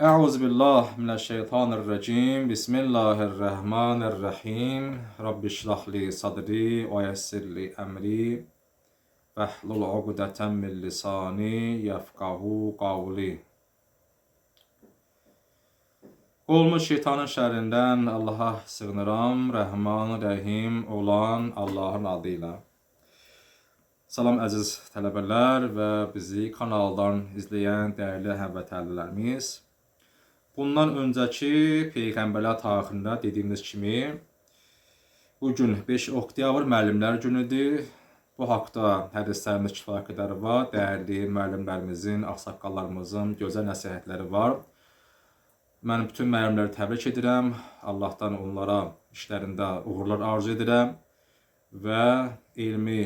Euzubillahimineşşeytanirracim. Bismillahirrahmanirrahim. Rabbi şrahli sadri ve yessirli emri. Vehlul ugdeten min lisani yefkahu qavli. Olmuş şeytanın şərindən Allaha sığınıram, Rəhman, Rəhim olan Allahın adı ilə. Salam əziz tələbələr və bizi kanaldan izləyən dəyərli həmvətənlərimiz. Bundan öncəki Peyğəmbərlər tarixində dediyimiz kimi bu gün 5 oktyabr müəllimlər günüdür. Bu haqda hədislərimiz kifayət qədər var. Dəyərli müəllimlərimizin, ağsaqqallarımızın gözəl nəsihətləri var. Mən bütün müəllimləri təbrik edirəm. Allahdan onlara işlərində uğurlar arzu edirəm və elmi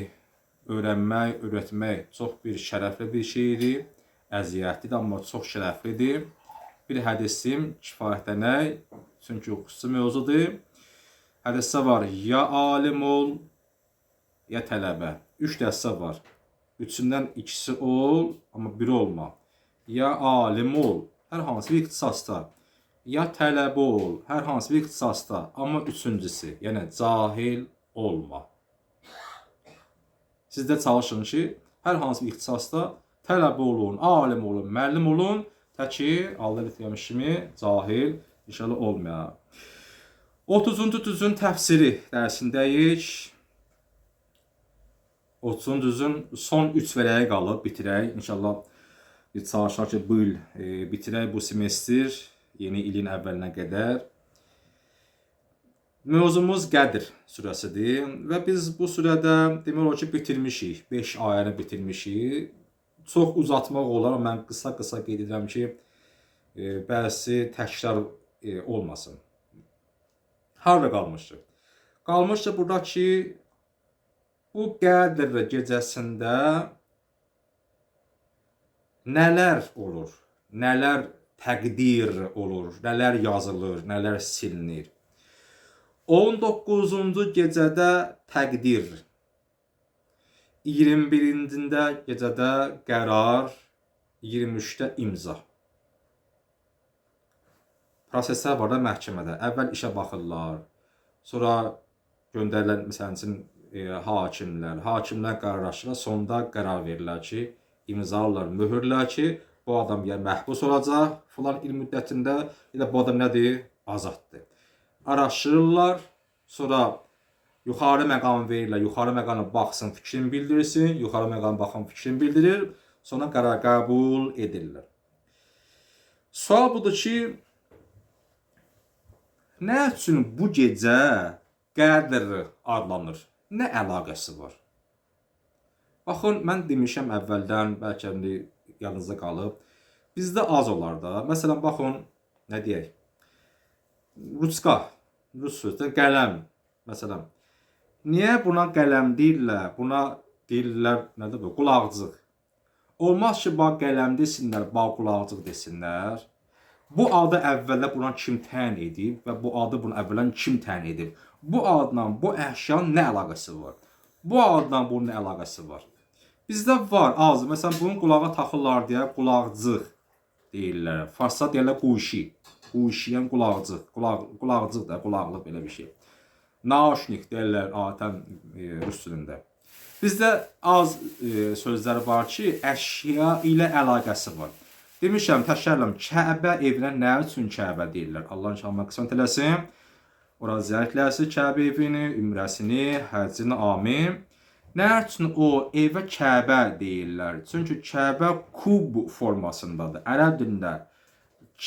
öyrənmək, öyrətmək çox bir şərəfli bir şeydir. Əziyyətlidir, amma çox şərəflidir. Bir hədisim kifayətlənək, çünki xüsusi mövzudur. Hədisdə var, ya alim ol, ya tələbə. Üç dəstə var. Üçündən ikisi ol, amma biri olma. Ya alim ol, hər hansı bir ixtisasda. Ya tələbə ol, hər hansı bir ixtisasda, amma üçüncüsü, yəni cahil olma. Siz də çalışın ki, hər hansı bir ixtisasda tələbə olun, alim olun, müəllim olun, təki Allah etməmiş kimi cahil inşallah olmayaq. 30-cu düzün təfsiri dərsindəyik. 30-cu düzün son 3 vərəyə qalıb bitirək. İnşallah bir çalışaq ki, bu il e, bitirək bu semestr yeni ilin əvvəlinə qədər. Mövzumuz Qədir surəsidir və biz bu surədə demək olar ki, bitirmişik. 5 ayəni bitirmişik. Çox uzatmaq olar, mən qısa-qısa qeyd edirəm ki, e, bəzi təkrar e, olmasın. Harda qalmışıq? Qalmışıq burada ki, bu Qədir gecəsində nələr olur? Nələr təqdir olur, nələr yazılır, nələr silinir. 19-cu gecədə təqdir, 21-cində gecədə qərar, 23-də imza. Proseslər var da məhkəmədə. Əvvəl işə baxırlar, sonra göndərilən məsələn üçün e, hakimlər, hakimlər qərarlaşırlar, sonda qərar verirlər ki, imzalarlar, möhürlər ki, bu adam ya məhbus olacaq filan il müddətində, ya da bu adam nədir? Azaddır. Araşdırırlar, sonra yuxarı məqam verirlər, yuxarı məqama baxsın, fikrini bildirsin, yuxarı məqam baxan fikrini bildirir, sonra qərar qəbul edirlər. Sual budur ki, nə üçün bu gecə Qədr adlanır? Nə əlaqəsi var? Baxın, mən demişəm əvvəldən, bəlkə indi yadınızda qalıb. Bizdə az olar da. Məsələn, baxın, nə deyək? Ruçka, rus sözdə qələm. Məsələn, niyə buna qələm deyirlər? Buna deyirlər, nədir bu? Qulaqcıq. Olmaz ki, bax qələm desinlər, bax qulaqcıq desinlər. Bu adı əvvəldə buna kim təyin edib və bu adı bunu əvvələn kim təyin edib? Bu adla bu əşyanın nə əlaqəsi var? Bu adla bunun nə əlaqəsi var? Bizdə var az. Məsələn, bunun qulağa taxırlar deyə qulaqcıq deyirlər. Farsda deyirlər quşi. Quşiyan qulaqcıq. Qulaq qulaqcıq da, qulaqlıq belə bir şey. Naşnik deyirlər adətən e, rus dilində. Bizdə az e, sözlər var ki, əşya ilə əlaqəsi var. Demişəm, təşərrüm, Kəbə evinə nə üçün Kəbə deyirlər? Allah inşallah qismət eləsin. Ora ziyarət eləsin Kəbə evini, ümrəsini, həccini, amin. Nə üçün o evə Kəbə deyirlər? Çünki Kəbə kub formasındadır. Ərəb dilində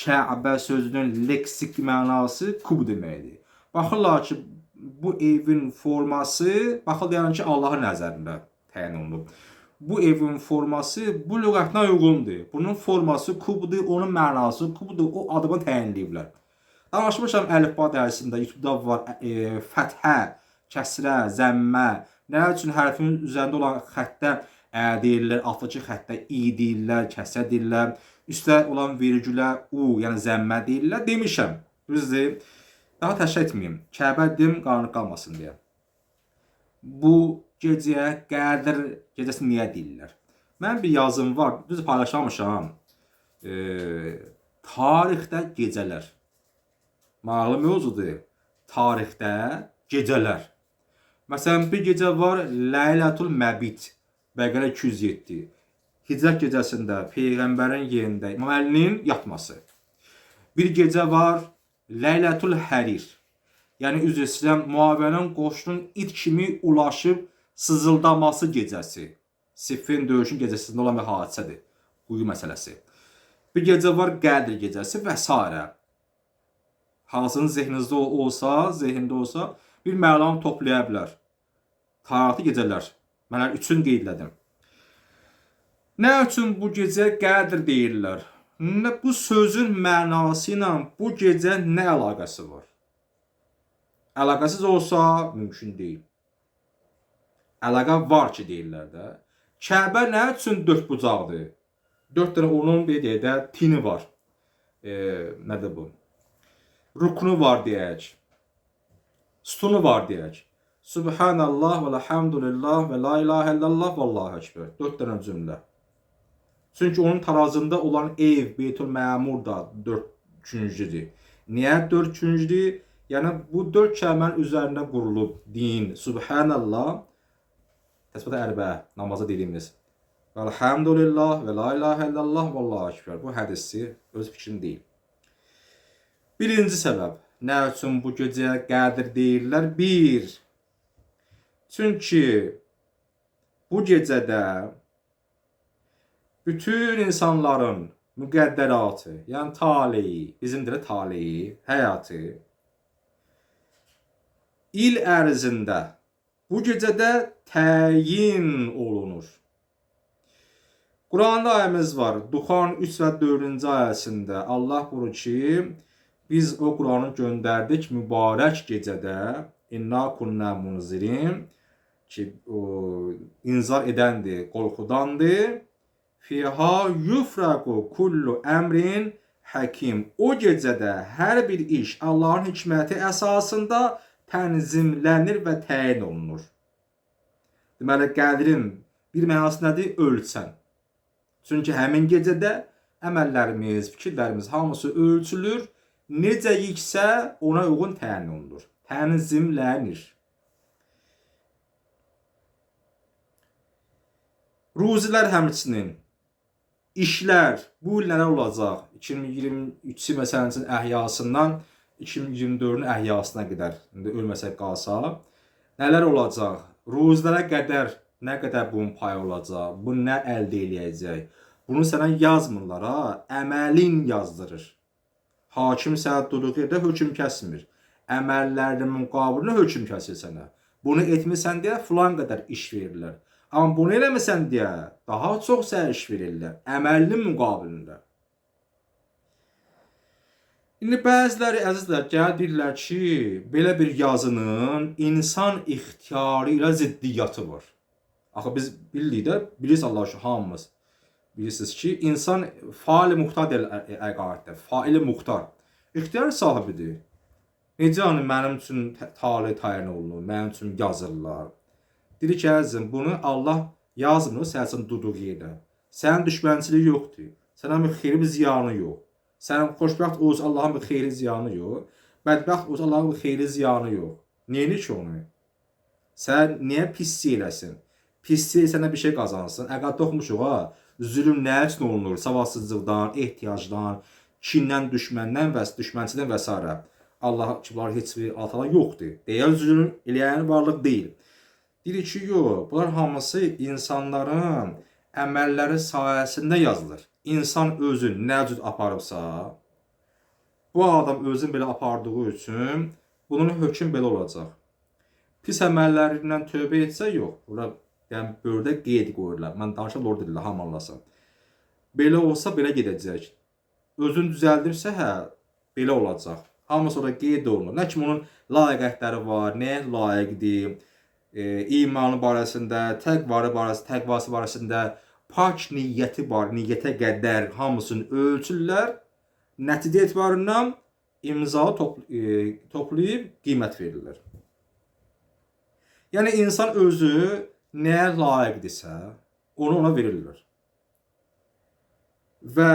Kəbə sözünün leksik mənası kub deməkdir. Baxırlar ki, bu evin forması, baxırlar ki, Allahın nəzərində təyin olunub. Bu evin forması bu lüğətinə uyğundur. Bunun forması kubdur, onun mənası kubdur. O adama təyinləyiblər. Danışmışam əlifba dərsində, YouTube-da var, e, fəthə, kəsrə, zəmmə, Nə üçün hərfin üzərində olan xəttə ə deyirlər, altdakı xəttə i deyirlər, kəsə deyirlər, üstə olan vergülə u, yəni zəmmə deyirlər. Demişəm. Düzdür? Daha təşkil etməyim. Kəbə dim qaranlıq qalmasın deyə. Bu gecəyə Qədir gecəsi niyə deyirlər? Mən bir yazım var, düz paylaşamışam. E, tarixdə gecələr. Maraqlı mövzudur. Tarixdə gecələr. Məsələn, bir gecə var Leylatul Məbit. Bəqərə 207. Hicrət gecəsində peyğəmbərin yerində İmam Əlinin yatması. Bir gecə var Leylatul Hərir. Yəni üzr istəyirəm, müavinənin qoşunun it kimi ulaşıb sızıldaması gecəsi. Siffin döyüşün gecəsində olan bir hadisədir. Quyu məsələsi. Bir gecə var Qədr gecəsi və s. Hansının zehninizdə olsa, zehində olsa bir məlam toplaya bilər. Tarixi gecələr. Mən üçün qeydlədim. Nə üçün bu gecə Qədr deyirlər? Bu sözün mənası ilə bu gecə nə əlaqəsi var? Əlaqəsiz olsa mümkün deyil. Əlaqə var ki deyirlər də. Kəbə nə üçün dörd bucaqdır? Dörd dənə onun bir deyək də tini var. E, nədir bu? Ruknu var deyək. Sütunu var deyək. Subhanallah və elhamdülillah və la ilahe illallah və Allahu ekber. Dörd dənə cümlə. Çünki onun tarazında olan ev, Beytül Məmur da 4-cüdür. Niyə 4-cüdür? Yəni bu 4 kəlmənin üzərində qurulub din, Subhanallah, təsbih ərbə, namazı dediyimiz. Elhamdülillah və la ilahe illallah və Allahu ekber. Bu hədisi öz fikrim deyil. Birinci səbəb, nə üçün bu gecəyə qədir deyirlər? 1. Çünki bu gecədə bütün insanların müqəddəratı, yəni taleyi, bizim də taleyi, həyatı il ərzində bu gecədə təyin olunur. Quranda ayəmiz var. Duxan 3 və 4-cü ayəsində Allah buyurur ki, biz o Quranı göndərdik mübarək gecədə. İnna kunna munzirin ki, o inzar edəndir, qorxudandır. Fiha yufraqu kullu əmrin həkim. O gecədə hər bir iş Allahın hikməti əsasında tənzimlənir və təyin olunur. Deməli, qədrin bir mənası nədir? Ölçən. Çünki həmin gecədə əməllərimiz, fikirlərimiz hamısı ölçülür. Necə yiksə ona uyğun təyin olunur. Tənzimlənir. Ruzilər həmçinin işlər bu il nələr olacaq? 2023-cü məsələn əhyasından 2024-ün əhyasına qədər, indi ölməsək qalsa, nələr olacaq? Ruzlərə qədər nə qədər bunun payı olacaq? Bu nə əldə eləyəcək? Bunu sənə yazmırlar ha, əməlin yazdırır. Hakim sənə durduğu yerdə hökm kəsmir. Əməllərinin müqabilində hökm kəsir sənə. Bunu etmisən deyə filan qədər iş verirlər. Amma bunu eləməsən deyə daha çox sənə iş verirlər. Əməlinin müqabilində. İndi bəziləri əzizlər gəl deyirlər ki, belə bir yazının insan ixtiyarı ilə ziddiyyatı var. Axı biz bilirik də, bilirsiniz Allah şu hamımız bilirsiniz ki, insan faili muxtar deyil əqaiddə, faili muxtar. İxtiyar sahibidir. Necə yəni mənim üçün tali təyin olunur, mənim üçün yazırlar. Dedi ki, əzizim, bunu Allah yazmır sənin durduğu yerdə. Sənin düşmənçiliyi yoxdur. Sənə bir xeyri bir ziyanı yox. Sən xoşbəxt olsa Allahın bir xeyri ziyanı yox. Bədbəxt olsa Allahın bir xeyri ziyanı yox. Neyini ki onu? Sən niyə pislik eləsin? Pislik sənə bir şey qazansın. Əqəd toxmuşuq ha. Zülüm nə üçün olunur? Savadsızlıqdan, ehtiyacdan, kindən, düşməndən və düşmənçidən və s. Allah ki, bunlar heç bir altala yoxdur. Deyər zülüm eləyən varlıq deyil. Deyir ki, yox, bunlar hamısı insanların əməlləri sayəsində yazılır insan özü nə cür aparıbsa, bu adam özün belə apardığı üçün bunun hökm belə olacaq. Pis əməllərindən tövbə etsə yox. Bura yəni böyrdə qeyd qoyurlar. Mən danışım orada deyirlər hamı anlasın. Belə olsa belə gedəcək. Özün düzəldirsə hə belə olacaq. Amma sonra qeyd olunur. Nə kimi onun layiqətləri var, nəyə layiqdir, e, imanı barəsində, təqvarı barəsində, təqvası barəsində, pak niyyəti var, niyyətə qədər hamısını ölçürlər. Nəticə etibarından imzalı topl e, toplayıb qiymət verirlər. Yəni insan özü nəyə layiqdirsə, onu ona verirlər. Və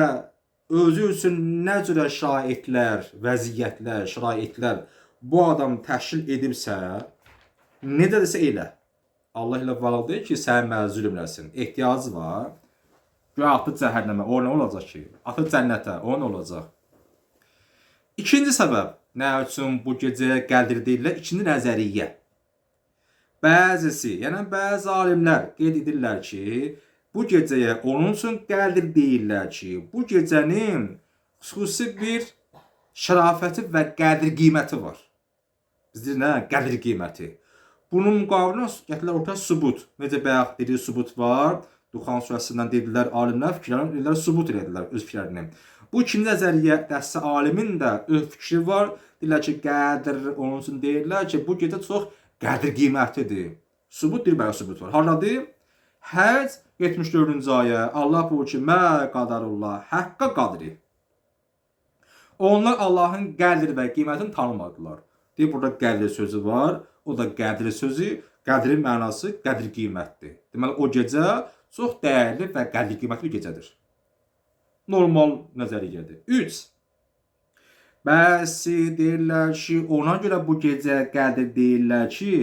özü üçün nə cürə şəraitlər, vəziyyətlər, şəraitlər bu adam təşkil edibsə, necədirsə elə. Allah ilə vəla deyir ki, sən mənə zülm eləsin. Ehtiyacı var. Gör atı cəhənnəmə, o nə olacaq ki? Atı cənnətə, o nə olacaq? İkinci səbəb, nə üçün bu gecəyə gəldirdilər? İkinci nəzəriyyə. Bəzisi, yəni bəzi alimlər qeyd edirlər ki, bu gecəyə onun üçün gəldir deyirlər ki, bu gecənin xüsusi bir şərafəti və qədir qiyməti var. Bizdə nə qədir qiyməti? Bunun müqabilində gətirilər ortaya sübut. Necə bayaq dediyi sübut var. Duxan surəsindən dedilər alimlər fikirlərini dedilər sübut elədilər öz fikirlərini. Bu ikinci nəzəriyyə dəstə alimin də öz fikri var. Deyirlər ki, qədir onun üçün deyirlər ki, bu gecə çox qədir qiymətlidir. Sübut bir bayaq sübut var. Hardadır? Həc 74-cü ayə. Allah buyurur ki, mə qadarullah, həqqə qadri. Onlar Allahın qədir və qiymətini tanımadılar. Deyir, burada qədir sözü var. O da qədri sözü, qədrin mənası qədir qiymətdir. Deməli, o gecə çox dəyərli və qədir qiymətli gecədir. Normal nəzəriyyədir. 3. Bəzi deyirlər ki, ona görə bu gecə qədir deyirlər ki,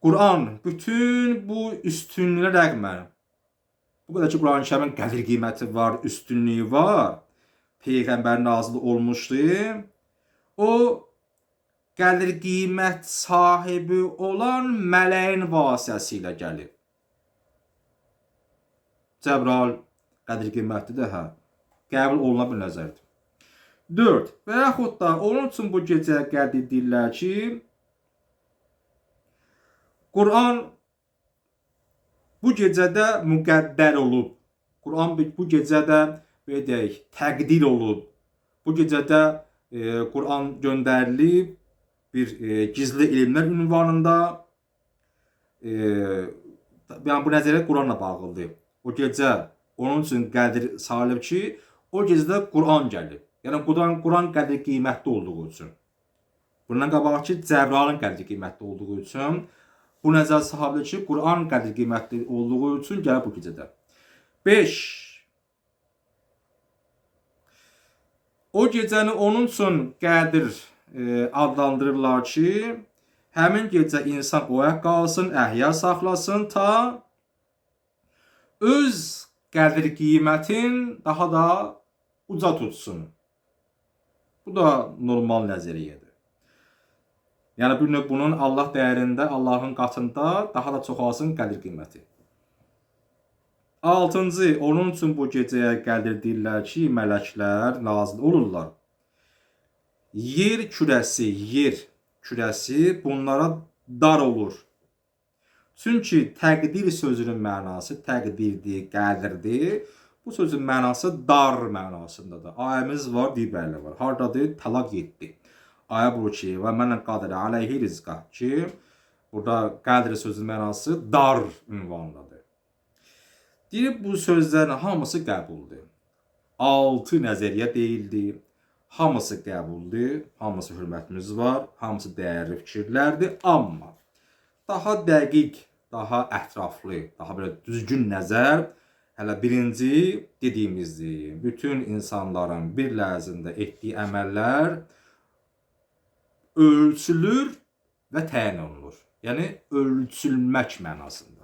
Quran bütün bu üstünlüyə rəğmən bu qədər ki, Quran-ı Kərimin qədir qiyməti var, üstünlüyü var. Peyğəmbər nazil olmuşdu. O qədir qiymət sahibi olan mələyin vasitəsilə gəlib. Cəbrail qədir qiymətlidir, hə. Qəbul oluna biləcəkdir. 4. Və yaxud da onun üçün bu gecə qədir deyirlər ki, Quran bu gecədə müqəddər olub. Quran bu gecədə belə deyək, təqdir olub. Bu gecədə e, Quran göndərilib bir e, gizli elmlər ünvanında. E, yəni bu nəzəriyyə Quranla bağlıdır. O gecə onun üçün qədir salib ki, o gecədə Quran gəlib. Yəni Quran Quran qədir qiymətli olduğu üçün. Bundan qabaqki Cəbrayilin qədir qiymətli olduğu üçün bu nəzər sahabidir ki, Quran qədir qiymətli olduğu üçün gəlib bu gecədə. 5. O gecəni onun üçün qədir adlandırırlar ki, həmin gecə insan oyaq qalsın, əhya saxlasın ta öz qədir qiymətin daha da uca tutsun. Bu da normal nəzəriyyədir. Yəni bir növ bunun Allah dəyərində, Allahın qatında daha da çoxalsın qədir qiyməti. 6-cı, onun üçün bu gecəyə qədir deyirlər ki, mələklər nazil olurlar. Yer kürəsi, yer kürəsi bunlara dar olur. Çünki təqdir sözünün mənası təqdirdir, qədirdir. Bu sözün mənası dar mənasındadır. Ayəmiz var, digərləri var. Hardadır? Talaq 7 ayə buyurur ki, və mənə qadir aleyhi rizqa ki, burada qadir sözünün mənası dar ünvandadır. Deyir, bu sözlərin hamısı qəbuldur. Altı nəzəriyyə deyildi. Hamısı qəbuldur, hamısı hörmətimiz var, hamısı dəyərli fikirlərdir, amma daha dəqiq, daha ətraflı, daha belə düzgün nəzər hələ birinci dediyimizdir. Bütün insanların bir lərzində etdiyi əməllər ölçülür və təyin olunur. Yəni ölçülmək mənasında.